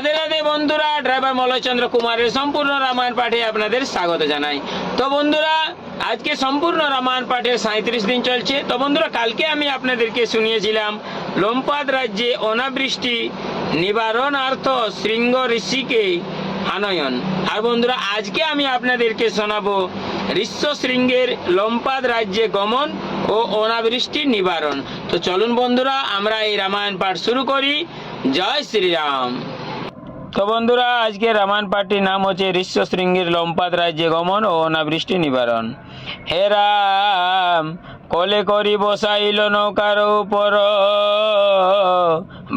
রাধে রাধে বন্ধুরা, ড্রাইভার মলয়চন্দ্র কুমারের সম্পূর্ণ রামায়ণ পাঠে আপনাদের স্বাগত জানাই। তো বন্ধুরা, আজকে সম্পূর্ণ রামায়ণ পাঠের সাঁত্রিশ দিন চলছে। তো বন্ধুরা, কালকে আমি আপনাদেরকে শুনিয়েছিলাম, লোমপাদ রাজ্যে অনাবৃষ্টি নিবারণার্থ শৃঙ্গ ঋষিকে আনয়ন আর বন্ধুরা, আজকে আমি আপনাদেরকে শোনাবো ঋষ্য শৃঙ্গের লোমপাদ রাজ্যে গমন ও অনাবৃষ্টি নিবারণ। তো চলুন বন্ধুরা, আমরা এই রামায়ণ পাঠ শুরু করি। জয় শ্রীরাম। তো বন্ধুরা, আজকে রামায়ণ পার্টির নাম হচ্ছে ঋষ্য শৃঙ্গের লম্পাত রাজ্যে গমন ও অনাবৃষ্টি নিবারণ। হেরাম কলে করি বসাইল নৌকার উপর।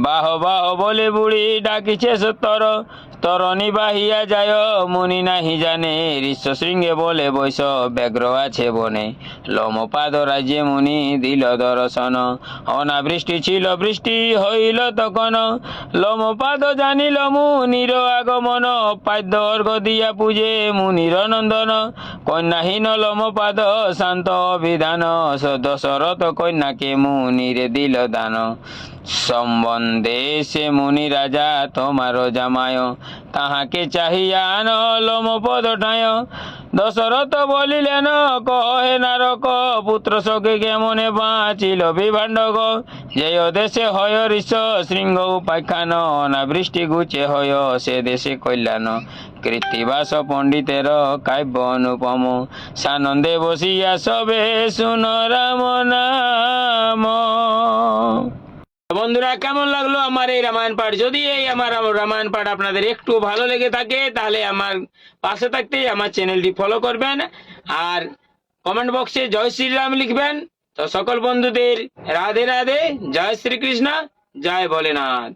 বাহ বাহ বলে বুড়ি ডাকিছে সত্তর তরণী বাহিয়া যায়, মুনি নাহি জানে। ঋষ্য শৃঙ্গে বলে, বৈশ ব্যগ্র আছে বনে। লোমপাদ রাজ্যে মুনি দিল দর্শন। অনাবৃষ্টি ছিল, বৃষ্টি হইল তখন। লোমপাদ জানিল মুনির আগমন। পাদ্য অর্ঘ দিয়া পূজে মুনির নন্দন। কন্যাহীন লোমপাদ শান্ত বিধান দশরথ কন্যাকে মুনিরে দিল দান। সম্বন্ধে সে মুনি রাজা তোমার জামায় তাহাকে চাহিয়া আন লোমপদ ঠায় দশরথ বলিলেন, কহে নারক, পুত্র শোকে কেমনে বাঁচিল বিভাণ্ডক যে দেশে হয় ঋষ, শৃঙ্গ উপাখ্যান না বৃষ্টি গুছে হয় সে দেশে কল্যাণ। কৃত্তিবাস পণ্ডিতের কাব্য অনুপম। সানন্দে বসিয়া সবে শুন রাম নাম। বন্ধুরা, কেমন লাগল আমার এই রামায়ণ পাঠ? যদি এই আমার রামায়ণ পাঠ আপনাদের একটু ভালো লেগে থাকে, তাহলে আমার পাশে থাকতেই আমার চ্যানেলটি ফলো করবেন। আর কমেন্ট বক্সে জয় শ্রীরাম লিখবেন। তো সকল বন্ধুদের রাধে রাধে, জয় শ্রীকৃষ্ণ, জয় ভোলেনাথ।